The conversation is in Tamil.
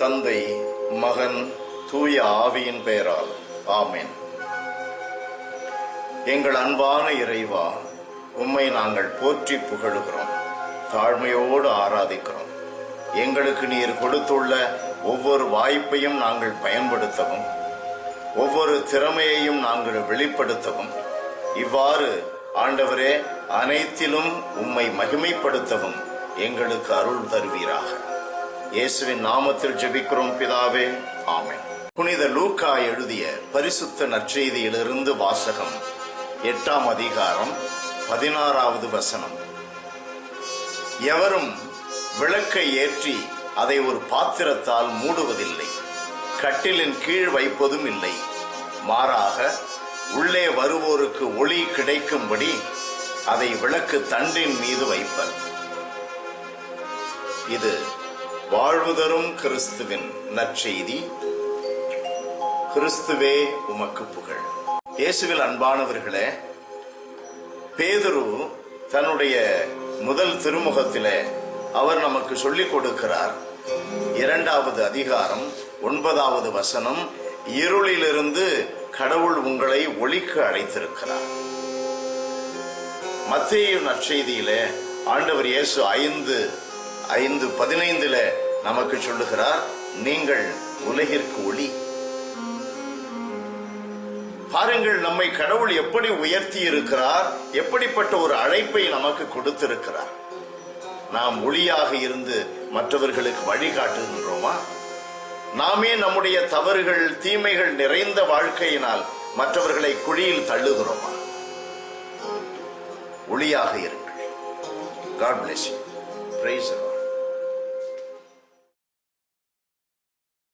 தந்தை மகன் தூய ஆவியின் பெயரால். ஆமென். எங்கள் அன்பான இறைவா உம்மை நாங்கள் போற்றி புகழுகிறோம். தாழ்மையோடு ஆராதிக்கிறோம். எங்களுக்கு நீர் கொடுத்துள்ள ஒவ்வொரு வாய்ப்பையும் நாங்கள் பயன்படுத்தவும் ஒவ்வொரு திறமையையும் நாங்கள் வெளிப்படுத்தவும் இவ்வாறு ஆண்டவரே அனைத்திலும் உம்மை மகிமைப்படுத்தவும் எங்களுக்கு அருள் தருவீராக. இயேசுவின் நாமத்தில் ஜெபிக்கிறோம் பிதாவே. ஆமென். புனித லூக்கா எழுதிய பரிசுத்த நற்செய்தியிலிருந்து வாசகம் எட்டாம் அதிகாரம் பதினாறாவது வசனம். எவரும் விளக்கை ஏற்றி அதை ஒரு பாத்திரத்தால் மூடுவதில்லை கட்டிலின் கீழ் வைப்பதும் இல்லை. மாறாக உள்ளே வருவோருக்கு ஒளி கிடைக்கும்படி அதை விளக்கு தண்டின் மீது வைப்பர். இது வாழ்வுதரும் கிறிஸ்துவின் நற்செய்தி கிறிஸ்துவே உமக்கு புகழ். இயேசுவில் அன்பானவர்களே பேதுரு தன்னுடைய முதல் திருமுகத்திலே அவர் நமக்கு சொல்லிக் கொடுக்கிறார். இரண்டாவது அதிகாரம் ஒன்பதாவது வசனம் இருளிலிருந்து கடவுள் உங்களை ஒளிக்கு அழைத்திருக்கிறார். மத்திய நற்செய்தியிலே ஆண்டவர் இயேசு ஐந்து ஐந்து பதினைந்துல நமக்கு சொல்லுகிறார் நீங்கள் உலகிற்கு ஒளி. பாருங்கள் நம்மை கடவுள் எப்படி உயர்த்தி இருக்கிறார் எப்படிப்பட்ட ஒரு அழைப்பை நமக்கு கொடுத்திருக்கிறார். நாம் ஒளியாக இருந்து மற்றவர்களுக்கு வழிகாட்டுகின்றோமா? நாமே நம்முடைய தவறுகள் தீமைகள் நிறைந்த வாழ்க்கையினால் மற்றவர்களை குழியில் தள்ளுகிறோமா? ஒளியாக இருங்கள். God bless you price